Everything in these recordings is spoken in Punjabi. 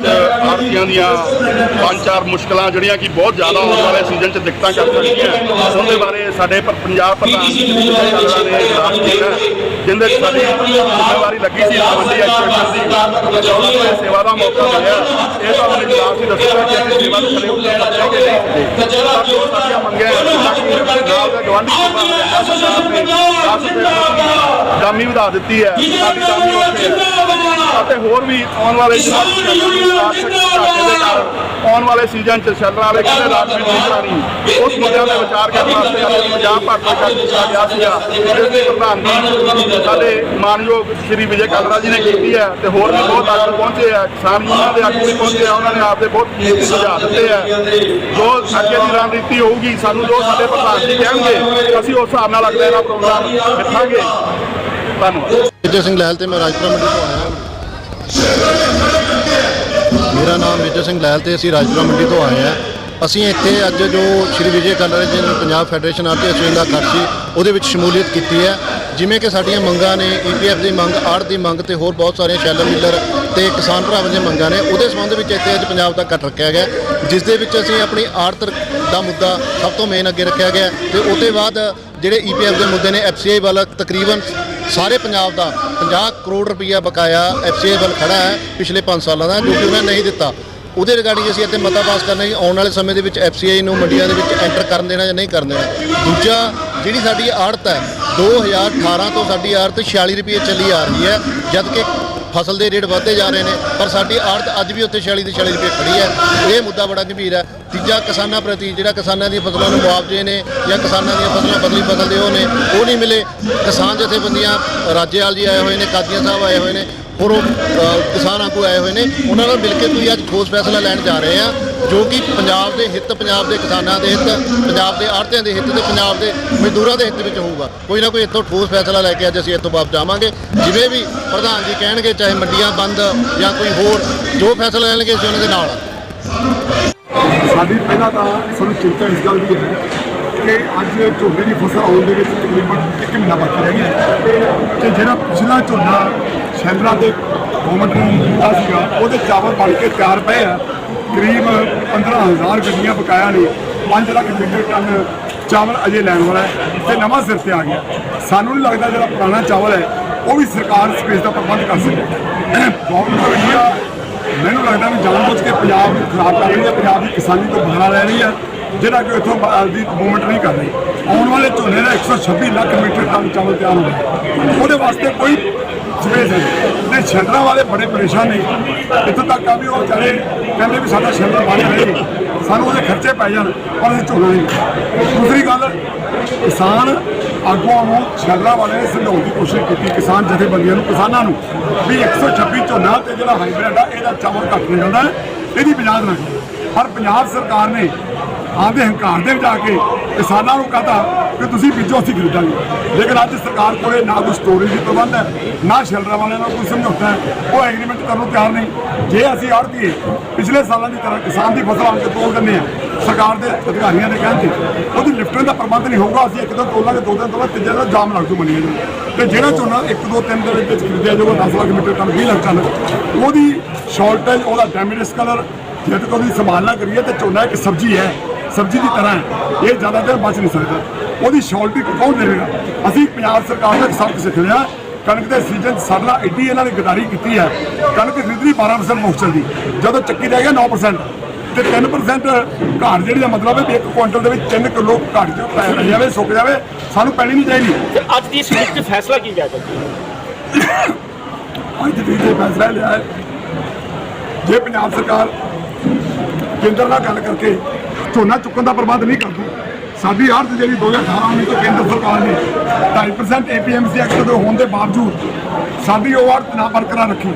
ਆੜਤੀਆਂ ਦੀਆਂ ਪੰਜ ਚਾਰ ਮੁਸ਼ਕਲਾਂ ਜਿਹੜੀਆਂ ਕਿ ਬਹੁਤ ਜ਼ਿਆਦਾ ਆਉਣ ਵਾਲੇ ਸੀਜ਼ਨ 'ਚ ਦਿੱਕਤਾਂ ਕਰ ਸਕਦੀਆਂ। ਉਹਦੇ ਬਾਰੇ ਸਾਡੇ ਪਰ ਪੰਜਾਬ ਪ੍ਰਧਾਨ ਜੀ ਨੇ ਇਜਲਾਸ ਕੀਤਾ ਜਿੰਦੇ ਸਾਡੀ ਜ਼ਿੰਮੇਵਾਰੀ ਲੱਗੀ ਸੀ ਦੀ ਸੇਵਾ ਦਾ ਮੌਕਾ ਮਿਲਿਆ। ਇਹ ਤਾਂ ਉਹਨੇ ਇਜਲਾਸ ਹੀ ਦੱਸਿਆ ਕਿ ਅਸੀਂ ਸੇਵਾ ਦੇ ਖੜੇ ਉੱਤੇ ਸਕਦੇ ਕਿ ਨਹੀਂ ਸਕਦੇ ਸਾਡੀਆਂ ਮੰਗਾਂ ਨਾਲ ਦੇ ਗਵਾਂਢੀ ਸੂਬਾ ਨੇ 10 ਰੁਪਏ ਦਾਮੀ ਵਧਾ ਦਿੱਤੀ ਹੈ। ਸਾਡੀ ਅਤੇ ਹੋਰ ਵੀ ਆਉਣ ਵਾਲੇ ਆਰਥਿਕ ਘਾਟੇ ਦੇ ਕਾਰਨ ਆਉਣ ਵਾਲੇ ਸੀਜ਼ਨ 'ਚ ਸ਼ੈਲਰਾਂ ਵਾਲੇ ਕਿਹਨੇ ਰਾਜਨੀਤੀ ਕਰਾਣੀ ਉਸ ਮੁੱਦਿਆਂ ਤੇ ਵਿਚਾਰ ਕਰਨ ਵਾਸਤੇ ਅੱਜ ਪੰਜਾਬ ਭਰ ਤੋਂ ਕਰ ਗਿਆ ਸੀਗਾ। ਜਿਸ ਦੀ ਪ੍ਰਧਾਨਗੀ ਸਾਡੇ ਮਾਨਯੋਗ ਸ਼੍ਰੀ ਵਿਜੇ ਕਾਲਰਾ ਜੀ ਨੇ ਕੀਤੀ ਹੈ ਤੇ ਹੋਰ ਵੀ ਬਹੁਤ ਆਗੂ ਪਹੁੰਚੇ ਆ ਕਿਸਾਨ ਯੂਨੀਅਨ ਦੇ ਆਗੂ ਵੀ ਪਹੁੰਚੇ ਆ ਉਹਨਾਂ ਨੇ ਆਪਦੇ ਬਹੁਤ ਕੀਮਤੀ ਸੁਝਾਅ ਦਿੱਤੇ ਆ ਜੋ ਅੱਗੇ ਦੀ ਰਣਨੀਤੀ ਹੋਊਗੀ, ਸਾਨੂੰ ਜੋ ਸਾਡੇ ਪ੍ਰਧਾਨ ਜੀ ਕਹਿਣਗੇ, ਅਸੀਂ ਉਸ ਹਿਸਾਬ ਨਾਲ ਅਗਲੇ ਦਾ ਪ੍ਰੋਗਰਾਮ ਲਿਖਾਂਗੇ ਧੰਨਵਾਦ। ਮੇਜਰ ਸਿੰਘ ਲਹਿਲ ਤੇ ਮੈਂ ਰਾਜਪੁਰਾ ਮੰਡੀ ਤੋਂ ਆਇਆ ਮੇਰਾ ਨਾਮ ਮੇਜਰ ਸਿੰਘ ਲਹਿਲ ਤੇ ਅਸੀਂ ਰਾਜਪੁਰਾ ਮੰਡੀ ਤੋਂ ਆਏ ਹਾਂ। ਅਸੀਂ ਇੱਥੇ ਅੱਜ ਜੋ ਸ਼੍ਰੀ ਵਿਜੇ ਕਾਲਰਾ ਜੀ ਨੇ ਪੰਜਾਬ ਫੈਡਰੇਸ਼ਨ ਆਰਥਿਕ ਐਸੋਸੀਏਸ਼ਨ ਦਾ ਇਕੱਠ ਸੀ, ਉਹਦੇ ਵਿੱਚ ਸ਼ਮੂਲੀਅਤ ਕੀਤੀ ਹੈ। ਜਿਵੇਂ ਕਿ ਸਾਡੀਆਂ ਮੰਗਾਂ ਨੇ ਈਪੀਐਫ ਦੀ ਮੰਗ ਆੜ ਦੀ ਮੰਗ ਤੇ ਹੋਰ ਬਹੁਤ ਸਾਰੀਆਂ ਸ਼ੈਲਰ ਮਿਲਰ ਤੇ ਕਿਸਾਨ ਭਰਾਵਾਂ ਦੀਆਂ ਮੰਗਾਂ ਨੇ, ਉਹਦੇ ਸੰਬੰਧ ਵਿੱਚ ਇੱਥੇ ਅੱਜ ਪੰਜਾਬ ਦਾ ਇਕੱਠ ਰੱਖਿਆ ਗਿਆ ਜਿਸ ਦੇ ਵਿੱਚ ਅਸੀਂ ਆਪਣੀ ਆੜਤ ਦਾ ਮੁੱਦਾ ਸਭ ਤੋਂ ਮੇਨ ਅੱਗੇ ਰੱਖਿਆ ਗਿਆ ਤੇ ਉਹਦੇ ਬਾਅਦ ਜਿਹੜੇ ਈਪੀਐਫ ਦੇ ਮੁੱਦੇ ਨੇ ਐਫਸੀਆਈ ਵੱਲ ਤਕਰੀਬਨ ਸਾਰੇ ਪੰਜਾਬ ਦਾ 50 ਕਰੋੜ ਰੁਪਈਆ ਬਕਾਇਆ ਐਫਸੀਆਈ ਵੱਲ ਖੜਾ ਹੈ ਪਿਛਲੇ 5 ਸਾਲਾਂ ਦਾ, ਜੋ ਕਿ ਉਹਨਾਂ ਨੇ ਨਹੀਂ ਦਿੱਤਾ। ਉਹਦੇ ਰਿਗਾਰਡਿੰਗ ਅਸੀਂ ਇੱਥੇ ਮਤਾ ਪਾਸ ਕਰਨਾ ਹੈ ਆਉਣ ਵਾਲੇ ਸਮੇਂ ਦੇ ਵਿੱਚ ਐਫਸੀਆਈ ਨੂੰ ਮੰਡੀਆਂ ਦੇ ਵਿੱਚ ਐਂਟਰ ਕਰਨ ਦੇਣਾ ਜਾਂ ਨਹੀਂ ਕਰਨ ਦੇਣਾ। ਦੂਜਾ, ਜਿਹੜੀ ਸਾਡੀ ਆੜਤ ਹੈ 2018 ਤੋਂ ਸਾਡੀ ਆੜਤ 46 ਰੁਪਏ ਚੱਲੀ ਆ ਰਹੀ ਹੈ, ਜਦ ਕਿ ਫਸਲ ਦੇ ਰੇਟ ਵਧਦੇ ਜਾ ਰਹੇ ਨੇ, ਪਰ ਸਾਡੀ ਆੜਤ ਅੱਜ ਵੀ ਉੱਥੇ 46 ਦੇ 40 ਰੁਪਏ ਖੜੀ ਹੈ। ਇਹ ਮੁੱਦਾ ਬੜਾ ਗੰਭੀਰ ਹੈ। ਤੀਜਾ ਕਿਸਾਨਾਂ ਪ੍ਰਤੀ ਜਿਹੜਾ ਕਿਸਾਨਾਂ ਦੀਆਂ ਫਸਲਾਂ ਨੂੰ ਮੁਆਵਜ਼ੇ ਨੇ ਜਾਂ ਕਿਸਾਨਾਂ ਦੀਆਂ ਫਸਲਾਂ ਬਦਲੀ ਬਦਲਦੇ ਉਹ ਨੇ ਉਹ ਨਹੀਂ ਮਿਲੇ। ਕਿਸਾਨ ਜਥੇਬੰਦੀਆਂ ਰਾਜੇਵਾਲ ਜੀ ਆਏ ਹੋਏ ਨੇ ਕਾਦੀਆਂ ਸਾਹਿਬ ਆਏ ਹੋਏ ਨੇ ਹੋਰ ਉਹ, ਕਿਸਾਨ ਆਗੂ ਆਏ ਹੋਏ ਨੇ ਉਹਨਾਂ ਨਾਲ ਮਿਲ ਕੇ ਤੁਸੀਂ ਅੱਜ ਠੋਸ ਫੈਸਲਾ ਲੈਣ ਜਾ ਰਹੇ ਆ ਜੋ ਕਿ ਪੰਜਾਬ ਦੇ ਹਿੱਤ ਪੰਜਾਬ ਦੇ ਕਿਸਾਨਾਂ ਦੇ ਹਿੱਤ ਪੰਜਾਬ ਦੇ ਆੜ੍ਹਤੀਆਂ ਦੇ ਹਿੱਤ ਤੇ ਪੰਜਾਬ ਦੇ ਮਜ਼ਦੂਰਾਂ ਦੇ ਹਿੱਤ ਵਿੱਚ ਹੋਊਗਾ। ਕੋਈ ਨਾ ਕੋਈ ਇੱਥੋਂ ਠੋਸ ਫੈਸਲਾ ਲੈ ਕੇ ਅੱਜ ਅਸੀਂ ਇੱਥੋਂ ਵਾਪਸ ਜਾਵਾਂਗੇ। ਜਿਵੇਂ ਵੀ ਪ੍ਰਧਾਨ ਜੀ ਕਹਿਣਗੇ ਚਾਹੇ ਮੰਡੀਆਂ ਬੰਦ ਜਾਂ ਕੋਈ ਹੋਰ ਜੋ ਫੈਸਲਾ ਲੈਣਗੇ ਅਸੀਂ ਉਹਨਾਂ ਦੇ ਨਾਲ ਸਾਡੀ ਪਹਿਲਾਂ ਤਾਂ ਸਾਨੂੰ ਚਿੰਤਾ ਇਸ ਗੱਲ ਦੀ ਹੈ ਕਿ ਅੱਜ ਝੋਨੇ ਦੀ ਫਸਲ ਆਉਣ ਦੇ ਵਿੱਚ ਤਕਰੀਬਨ ਇੱਕ ਮਹੀਨਾ ਬਾਕੀ ਰਹਿ ਗਿਆ ਤੇ ਜਿਹੜਾ ਪਿਛਲਾ ਝੋਨਾ ਸ਼ੈਲਰਾਂ ਦੇ ਗੌਰਮੈਂਟ ਨੂੰ ਦਿੱਤਾ ਸੀਗਾ, ਉਹਦੇ ਚਾਵਲ ਬਣ ਕੇ ਤਿਆਰ ਪਏ ਆ। ਕਰੀਬ 15000 ਗੱਡੀਆਂ ਬਕਾਇਆ ਨੇ 5 ਲੱਖ ਮੀਟਰ ਟਨ ਚਾਵਲ ਅਜੇ ਲੈਣ ਵਾਲਾ ਹੈ ਤੇ ਨਵਾਂ ਸਿਰ ਤੇ ਆ ਗਿਆ। ਸਾਨੂੰ ਨਹੀਂ ਲੱਗਦਾ ਜਿਹੜਾ ਪੁਰਾਣਾ ਚਾਵਲ ਹੈ, ਉਹ ਵੀ ਸਰਕਾਰ ਸਪੇਸ ਦਾ ਪ੍ਰਬੰਧ ਕਰ ਸਕੇ ਬਹੁਤ ਵਧੀਆ ਮੈਨੂੰ ਲੱਗਦਾ ਵੀ ਜਾਣਬੁੱਝ ਕੇ ਪੰਜਾਬ ਨੂੰ ਖਰਾਬ ਕਰ ਰਹੀ ਹੈ, ਪੰਜਾਬ ਦੀ ਕਿਸਾਨੀ ਤੋਂ ਬਾਹਰ ਲੈ ਰਹੀ ਹੈ, ਜਿਹੜਾ ਕਿ ਇੱਥੋਂ ਦੀ ਮੂਵਮੈਂਟ ਨਹੀਂ ਕਰ ਰਹੀ। ਆਉਣ ਵਾਲੇ ਝੋਨੇ ਦਾ 126 ਲੱਖ ਮੀਟਰ ਟਨ ਚਾਵਲ ਤਿਆਰ ਹੋ ਉਹਦੇ ਵਾਸਤੇ ਕੋਈ ਸਪੇਸ ਨਹੀਂ। ਤੇ ਸ਼ੈਲਰਾਂ ਵਾਲੇ ਬੜੇ ਪਰੇਸ਼ਾਨ ਨੇ। ਇੱਥੋਂ ਤੱਕ ਆ ਵੀ ਉਹ ਵਿਚਾਰੇ ਕਹਿੰਦੇ ਵੀ ਸਾਡਾ ਸ਼ੈਲਰ ਬਣ ਰਹੇ ਸਾਨੂੰ ਉਹਦੇ ਖਰਚੇ ਪੈ ਜਾਣ, ਪਰ ਅਸੀਂ ਝੋਨਾ ਨਹੀਂ ਦੂਸਰੀ ਗੱਲ, ਕਿਸਾਨ ਆਗੂਆਂ ਨੂੰ ਸ਼ੈਲਰਾਂ ਵਾਲੇ ਨੇ ਸਮਝਾਉਣ ਦੀ ਕੋਸ਼ਿਸ਼ ਕੀਤੀ ਕਿਸਾਨ ਜਥੇਬੰਦੀਆਂ ਨੂੰ, ਕਿਸਾਨਾਂ ਨੂੰ ਵੀ 126 ਝੋਨਾ ਤੇ ਜਿਹੜਾ ਹਾਈਬ੍ਰਿਡ ਆ, ਇਹਦਾ ਚਾਵਲ ਘੱਟ ਨਿਕਲਦਾ ਇਹਦੀ ਬਜਾਦ ਨਾ ਪਰ ਪੰਜਾਬ ਸਰਕਾਰ ਨੇ ਆਪਦੇ ਹੰਕਾਰ ਦੇ ਵਿੱਚ ਆ ਕੇ ਕਿਸਾਨਾਂ ਨੂੰ ਕਹਤਾ ਕਿ ਤੁਸੀਂ ਬੀਜੋ, ਅਸੀਂ ਖਰੀਦਾਂਗੇ। ਲੇਕਿਨ ਅੱਜ ਸਰਕਾਰ ਕੋਲੇ ਨਾ ਕੋਈ ਸਟੋਰੇਜ ਦੀ ਪ੍ਰਬੰਧ ਹੈ, ਨਾ ਸ਼ੈਲਰਾਂ ਵਾਲਿਆਂ ਨਾਲ ਕੋਈ ਸਮਝੌਤਾ ਹੈ, ਉਹ ਐਗਰੀਮੈਂਟ ਕਰਨ ਨੂੰ ਤਿਆਰ ਨਹੀਂ। ਜੇ ਅਸੀਂ ਆੜਤੀਏ ਪਿਛਲੇ ਸਾਲਾਂ ਦੀ ਤਰ੍ਹਾਂ ਕਿਸਾਨ ਦੀ ਫਸਲ ਆਣ ਕੇ ਤੋਲ ਦਿੰਦੇ ਆ ਸਰਕਾਰ ਦੇ ਅਧਿਕਾਰੀਆਂ ਨੇ ਕਹਿਣ ਤੇ, ਉਹਦੀ ਲਿਫਟਣ ਦਾ ਪ੍ਰਬੰਧ ਨਹੀਂ ਹੋਊਗਾ, ਅਸੀਂ ਇੱਕ ਦਿਨ ਤੋਲਾਂਗੇ, ਦੋ ਦਿਨ ਤੋਲਾਂ ਤੀਜਾ ਦਿਨ ਜਾਮ ਲੱਗ ਜੂ ਮੰਡੀਆਂ ਨੂੰ। ਤੇ ਜਿਹੜਾ ਝੋਨਾ ਇੱਕ ਦੋ ਤਿੰਨ ਦਿਨ ਵਿੱਚ ਖਰੀਦਿਆ ਜਾਊਗਾ 10 lakh metric ton 20 lakh ton ਉਹਦੀ ਸ਼ਾਰਟੇਜ ਉਹਦਾ ਡੈਮੇਜ ਕਲਰ ਜੇ ਤੱਕ ਉਹਦੀ ਸੰਭਾਲ ਨਾ ਕਰੀਏ, ਤੇ ਝੋਨਾ ਇੱਕ ਸਬਜ਼ੀ ਹੈ। ਸਬਜ਼ੀ ਦੀ ਤਰ੍ਹਾਂ ਹੈ। ਇਹ ਜ਼ਿਆਦਾ ਦੇਰ ਬਚ ਨਹੀਂ ਸਕਦਾ। ਉਹਦੀ ਸ਼ਾਰਟੀ ਕੌਣ ਦੇਵੇਗਾ ਅਸੀਂ ਪੰਜਾਬ ਸਰਕਾਰ ਦਾ ਇੱਕ ਸਬਕ ਸਿੱਖ ਲਿਆ। ਕਣਕ ਦੇ ਸੀਜ਼ਨ ਸਾਡੇ ਐਡੀ ਇਹਨਾਂ ਨੇ ਗਦਾਰੀ ਕੀਤੀ ਹੈ। ਕਣਕ ਖਰੀਦਣੀ 12% ਮੋਸਟਰ ਦੀ ਜਦੋਂ ਚੱਕੀ ਰਹਿ ਗਿਆ 9% ਤੇ 3% ਘਾਟ ਜਿਹੜੀ ਦਾ ਮਤਲਬ ਹੈ ਵੀ ਇੱਕ ਕੁਇੰਟਲ ਦੇ ਵਿੱਚ 3 ਕਿਲੋ ਘਾਟ ਜੋ ਪੈ ਜਾਵੇ ਸੁੱਕ ਜਾਵੇ ਸਾਨੂੰ ਪੈਣੀ ਨਹੀਂ ਚਾਹੀਦੀ। ਤੇ ਅੱਜ ਦੀ ਇਸ ਵਿੱਚ ਫੈਸਲਾ ਕੀ ਗਿਆ ਜੀ ਅੱਜ ਦੀ ਤੇ ਫੈਸਲਾ ਲਿਆ ਜੇ ਪੰਜਾਬ ਸਰਕਾਰ ਕੇਂਦਰ ਨਾਲ ਗੱਲ ਕਰਕੇ ਝੋਨਾ ਚੁੱਕਣ ਦਾ ਪ੍ਰਬੰਧ ਨਹੀਂ ਕਰਦੀ। ਸਾਡੀ ਆੜਤ ਜਿਹੜੀ 2018 ਵਿੱਚ ਕੇਂਦਰ ਸਰਕਾਰ ਨੇ 2.5% ਏਪੀਐਮਸੀ ਐਕਟ ਦੇ ਹੋਣ ਦੇ ਬਾਵਜੂਦ ਸਾਡੀ ਉਹ ਆੜਤ ਨਾ ਬਰਕਰਾਰ ਰੱਖੀ।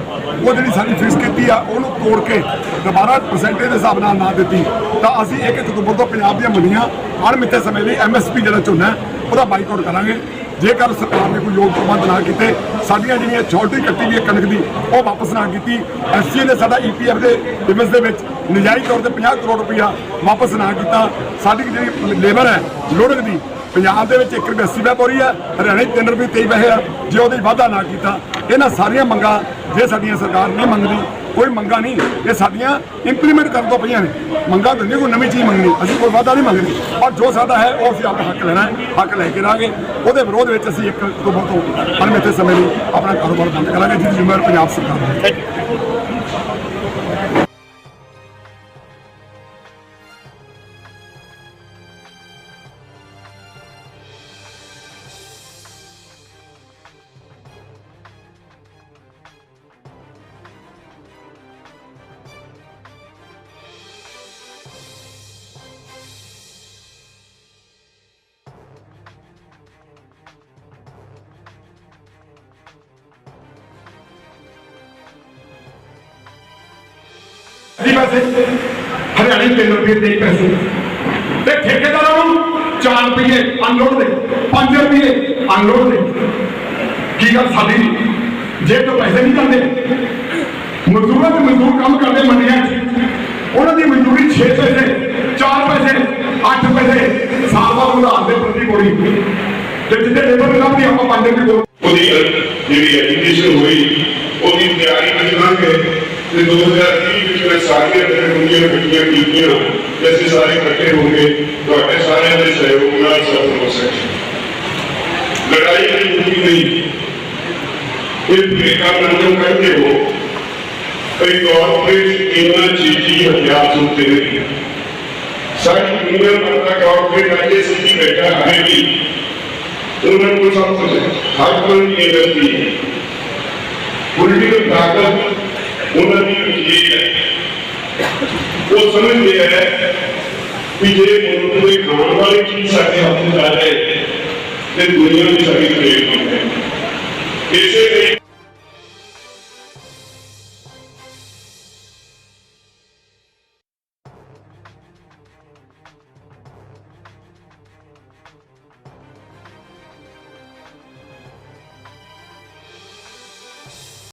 ਉਹ ਜਿਹੜੀ ਸਾਡੀ ਫੀਸ ਕੀਤੀ ਆ ਉਹਨੂੰ ਤੋੜ ਕੇ ਦੁਬਾਰਾ ਪਰਸੈਂਟੇਜ ਦੇ ਹਿਸਾਬ ਨਾਲ ਨਾ ਦਿੱਤੀ। ਤਾਂ ਅਸੀਂ 1 ਅਕਤੂਬਰ ਤੋਂ ਪੰਜਾਬ ਦੀਆਂ ਮੰਡੀਆਂ ਅਣਮਿੱਥੇ ਸਮੇਂ ਲਈ ਐਮਐਸਪੀ ਜਿਹੜਾ ਝੋਨਾ ਹੈ, ਉਹਦਾ ਬਾਈਕਾਟ ਕਰਾਂਗੇ। ਜੇਕਰ ਸਰਕਾਰ ਨੇ ਕੋਈ ਯੋਗ ਪ੍ਰਬੰਧ ਨਾ ਕੀਤੇ, ਸਾਡੀਆਂ ਜਿਹੜੀਆਂ ਛੋਟੀ ਕੱਟੀ ਵੀ ਹੈ ਕਣਕ ਦੀ, ਉਹ ਵਾਪਸ ਨਾ ਕੀਤੀ, ਐਸਸੀ ਨੇ ਸਾਡਾ ਈਪੀਐਫ ਦੇ ਲਿਮਿਟਸ ਦੇ ਵਿੱਚ ਨਜਾਇਜ਼ ਤੌਰ ਤੇ 50 ਕਰੋੜ ਰੁਪਇਆ ਵਾਪਸ ਨਾ ਕੀਤਾ। ਸਾਡੀ ਜਿਹੜੀ ਲੇਬਰ ਹੈ ਲੋੜਕ ਦੀ, ਪੰਜਾਬ ਦੇ ਵਿੱਚ 1 ਰੁਪਏ 80 ਪੈਸੇ ਪੌਰੀ ਹੈ, ਹਰਿਆਣੇ 'ਚ 3 ਰੁਪਏ 23 ਪੈਸੇ ਆ ਜੇ ਉਹਦੇ 'ਚ ਵਾਧਾ ਨਾ ਕੀਤਾ, ਇਹਨਾਂ ਸਾਰੀਆਂ ਮੰਗਾਂ ਜੇ ਸਾਡੀਆਂ ਸਰਕਾਰ ਨਹੀਂ ਮੰਗਦੀ ਕੋਈ ਮੰਗਾਂ ਨਹੀਂ ਇਹ ਸਾਡੀਆਂ ਇੰਪਲੀਮੈਂਟ ਕਰਨ ਤੋਂ ਪਈਆਂ ਨੇ। ਮੰਗਾਂ ਤਾਂ ਕੋਈ ਨਵੀਂ ਚੀਜ਼ ਮੰਗਣੀ, ਅਸੀਂ ਕੋਈ ਵਾਧਾ ਨਹੀਂ ਮੰਗਣੀ ਪਰ ਜੋ ਸਾਡਾ ਹੈ, ਉਹ ਅਸੀਂ ਆਪਣਾ ਹੱਕ ਲੈਣਾ ਹੈ, ਹੱਕ ਲੈ ਕੇ ਰਾਂਗੇ। ਉਹਦੇ ਵਿਰੋਧ ਵਿੱਚ ਅਸੀਂ ਇੱਕ ਅਕਤੂਬਰ ਤੋਂ ਅਣਮਿੱਥੇ ਸਮੇਂ ਲਈ ਆਪਣਾ ਕਾਰੋਬਾਰ ਬੰਦ ਕਰਾਂਗੇ, ਜਿਹਦੀ ਜ਼ਿੰਮੇਵਾਰੀ ਪੰਜਾਬ ਸਰਕਾਰ ਹੈ। ਪੈਸੇ ਹਰਿਆਣੇ 3 ਰੁਪਏ ਦੇ ਪੈਸੇ। ਤੇ ਠੇਕੇਦਾਰਾਂ ਨੂੰ 4 ਰੁਪਏ ਅਨਲੋਡ ਦੇ 5 ਰੁਪਏ ਅਨਲੋਡ ਦੇ। ਕੀ ਗੱਲ ਸਾਡੀ? ਜੇਬ ਤੋਂ ਪੈਸੇ ਨਹੀਂ ਜਾਂਦੇ ਮਜ਼ਦੂਰਾਂ ਤੇ ਮਜ਼ਦੂਰ ਕੰਮ ਕਰਦੇ ਮੰਡੀਆਂ 'ਚ। ਉਹਨਾਂ ਦੀ ਮਜ਼ਦੂਰੀ 6 ਪੈਸੇ 4 ਪੈਸੇ 8 ਪੈਸੇ। ਸਾਲ ਬਾਅਦ ਉਧਾਰ ਦੇ ਪ੍ਰਤੀ ਕੋੜੀ ਤੇ ਜਿੱਥੇ ਲੇਬਰ ਲੱਭਦੀ ਆਪਾਂ 5 ਰੁਪਏ ਉਹਦੀ ਜਿਹੜੀ ਐਜੂਕੇਸ਼ਨ ਹੋਈ, ਉਹਦੀ ਤਿਆਰੀ ਕਰਾਂਗੇ ਤੇ 2030 ਵਿੱਚ ਮੈਂ ਸਾਰੀਆਂ ਟੈਕਨੋਲੋਜੀਆਂ ਇਕੱਠੀਆਂ ਕੀਤੀਆਂ ਤੇ ਅਸੀਂ ਸਾਰੇ ਇਕੱਠੇ ਹੋ ਕੇ ਤੁਹਾਡੇ ਸਾਰਿਆਂ ਦੇ ਸਹਿਯੋਗ ਨਾਲ ਸਫਲ ਹੋ ਸਕੇ ਲੜਾਈ ਦੀ ਮੁੱਕੀ ਨਹੀਂ ਇਹ ਭੇਕਾ ਮੰਨਣ ਕਰਦੇ ਹੋ ਕਈ ਕਾਰਪੋਰੇਟ ਇਹਨਾਂ ਚੀਜ਼ੀ ਹਥਿਆਰ ਚੁੱਕਦੇ ਨੇ ਸਾਡੀ ਦੁਨੀਆ ਭਰ ਦਾ ਕਾਰਪੋਰੇਟ ਅੱਜ ਸਿੱਧੀ ਬੈਠਾ ਹੈ ਵੀ ਉਹਨਾਂ ਕੋਲ ਸਭ ਕੁਝ ਹੈ ਹਰ ਕੋਈ ਇਹ ਗਲਤੀ ਹੈ ਪੋਲੀਟੀਕਲ ਤਾਕਤ ਉਹਨਾਂ ਦੀ ਵਕੀਲ ਹੈ। ਉਹ ਸਮਝਦੇ ਹੈ ਕਿ ਜੇ ਮੁਲਕ ਦੇ ਖਾਣ ਵਾਲੀ ਚੀਜ਼ ਸਾਡੇ ਹੱਥ 'ਚ ਆ ਜਾਏ, ਤੇ ਦੁਨੀਆ ਦੀ ਸਾਡੀ ਖੇਡ ਬਣ ਜਾਏ। ਇਸੇ ਲਈ